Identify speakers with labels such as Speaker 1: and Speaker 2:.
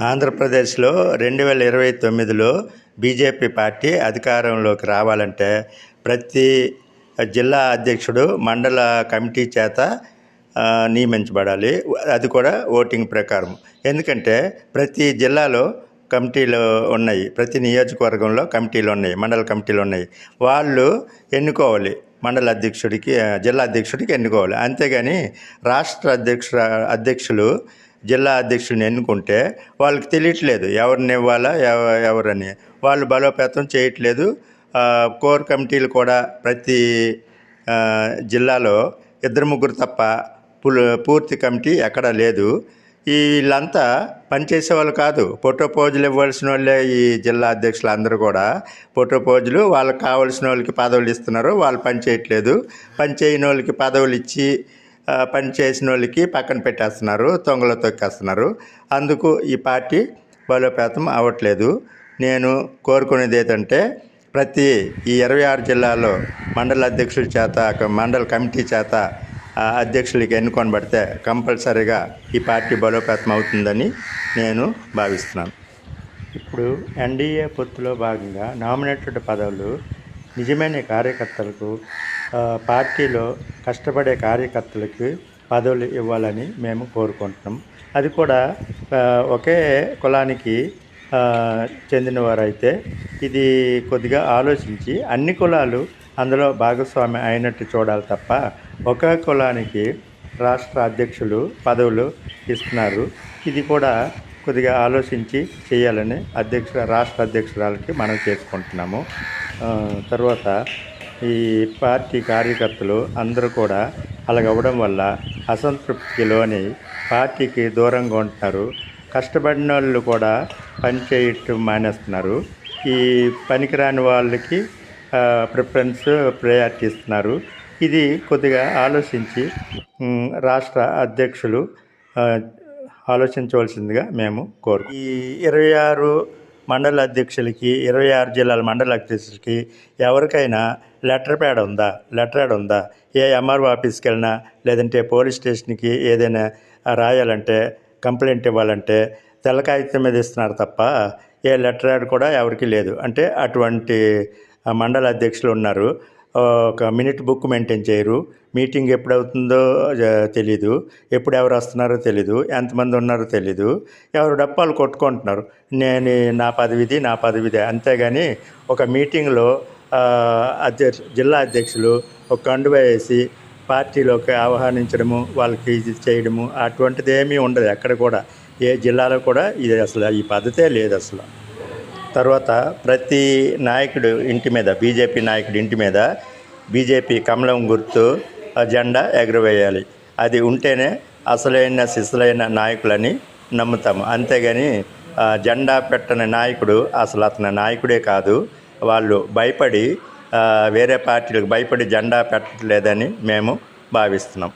Speaker 1: ఆంధ్రప్రదేశ్లో రెండు వేల ఇరవై తొమ్మిదిలో బీజేపీ పార్టీ అధికారంలోకి రావాలంటే ప్రతి జిల్లా అధ్యక్షుడు మండల కమిటీ చేత నియమించబడాలి. అది కూడా ఓటింగ్ ప్రకారం. ఎందుకంటే ప్రతి జిల్లాలో కమిటీలు ఉన్నాయి. ప్రతి నియోజకవర్గంలో కమిటీలు ఉన్నాయి. మండల కమిటీలు ఉన్నాయి. వాళ్ళు ఎన్నుకోవాలి. మండల అధ్యక్షుడికి జిల్లా అధ్యక్షుడికి ఎన్నుకోవాలి. అంతేగాని రాష్ట్ర అధ్యక్ష అధ్యక్షులు జిల్లా అధ్యక్షుడిని ఎన్నుకుంటే వాళ్ళకి తెలియట్లేదు ఎవరిని ఇవ్వాలా ఎవ- ఎవరని. వాళ్ళు బలోపేతం చేయట్లేదు. కోర్ కమిటీలు కూడా ప్రతి జిల్లాలో ఇద్దరు ముగ్గురు తప్ప పూర్తి కమిటీ ఎక్కడా లేదు. ఈ వీళ్ళంతా పనిచేసే వాళ్ళు కాదు. ఫోటో పోజులు ఇవ్వాల్సిన వాళ్ళే ఈ జిల్లా అధ్యక్షులు అందరూ కూడా. ఫోటో పోజులు వాళ్ళకి కావాల్సిన వాళ్ళకి పదవులు ఇస్తున్నారు. వాళ్ళు పని చేయట్లేదు. పని చేయని వాళ్ళకి పదవులు ఇచ్చి పని చేసిన వాళ్ళకి పక్కన పెట్టేస్తున్నారు తొంగలో తొక్కేస్తున్నారు. అందుకు ఈ పార్టీ బలోపేతం అవ్వట్లేదు. నేను కోరుకునేది ఏంటంటే ప్రతి ఈ ఇరవై ఆరు జిల్లాలో మండల అధ్యక్షుల చేత మండల కమిటీ చేత అధ్యక్షులకి అధ్యక్షులకి ఎన్నుకొనబడితే కంపల్సరీగా ఈ పార్టీ బలోపేతం అవుతుందని నేను భావిస్తున్నాను. ఇప్పుడు ఎన్డీఏ పొత్తులో భాగంగా నామినేటెడ్ పదవులు నిజమైన కార్యకర్తలకు పార్టీలో కష్టపడే కార్యకర్తలకు పదవులు ఇవ్వాలని మేము కోరుకుంటున్నాం. అది కూడా ఒకే కులానికి చెందినవారైతే ఇది కొద్దిగా ఆలోచించి అన్ని కులాలు అందులో భాగస్వామి అయినట్టు చూడాలి తప్ప ఒక కులానికి రాష్ట్ర అధ్యక్షులు పదవులు ఇస్తున్నారు. ఇది కూడా కొద్దిగా ఆలోచించి చేయాలని అధ్యక్ష రాష్ట్ర అధ్యక్షురాలకి మనం చేసుకుంటున్నాము. తర్వాత ఈ పార్టీ కార్యకర్తలు అందరూ కూడా అలాగవ్వడం వల్ల అసంతృప్తికి లోని పార్టీకి దూరంగా ఉంటున్నారు కష్టపడిన వాళ్ళు కూడా పని చేయటం మానేస్తున్నారు. ఈ పనికిరాని వాళ్ళకి ప్రిఫరెన్స్ ప్రయారిటీ ఇస్తున్నారు. ఇది కొద్దిగా ఆలోచించి రాష్ట్ర అధ్యక్షులు ఆలోచించవలసిందిగా మేము కోరు ఈ ఇరవై ఆరు మండల అధ్యక్షులకి ఇరవై ఆరు జిల్లాల మండల అధ్యక్షులకి ఎవరికైనా లెటర్ ప్యాడ్ ఉందా? లెటర్ యాడ్ ఉందా? ఏ ఎంఆర్ఓ ఆఫీస్కి వెళ్ళినా లేదంటే పోలీస్ స్టేషన్కి ఏదైనా రాయాలంటే కంప్లైంట్ ఇవ్వాలంటే తెల్ల కాగితం మీద ఇస్తున్నారు తప్ప ఏ లెటర్ యాడ్ కూడా ఎవరికి లేదు. అంటే అటువంటి మండల అధ్యక్షులు ఉన్నారు. ఒక మినిట్ బుక్ మెయింటైన్ చేయరు. మీటింగ్ ఎప్పుడు అవుతుందో తెలీదు. ఎప్పుడు ఎవరు వస్తున్నారో తెలీదు. ఎంతమంది ఉన్నారో తెలీదు. ఎవరు డప్పాలు కొట్టుకుంటున్నారు. నేను నా పదవిది నా పదవిది. అంతేగాని ఒక మీటింగ్లో అధ్యక్ష జిల్లా అధ్యక్షులు ఒక కండువా వేసి పార్టీలోకి ఆహ్వానించడము వాళ్ళకి ఇది చేయడము అటువంటిది ఏమీ ఉండదు ఎక్కడ కూడా. ఏ జిల్లాలో కూడా ఇది అసలు ఈ పద్ధతే లేదు అసలు. తర్వాత ప్రతి నాయకుడు ఇంటి మీద బీజేపీ నాయకుడి ఇంటి మీద బీజేపీ కమలం గుర్తు ఆ జెండా ఎగురవేయాలి. అది ఉంటేనే అసలైన శిశులైన నాయకులని నమ్ముతాము. అంతేగాని జెండా పెట్టని నాయకుడు అసలు అతని నాయకుడే కాదు. వాళ్ళు భయపడి వేరే పార్టీలకు భయపడి జెండా పెట్టలేదని మేము భావిస్తున్నాం.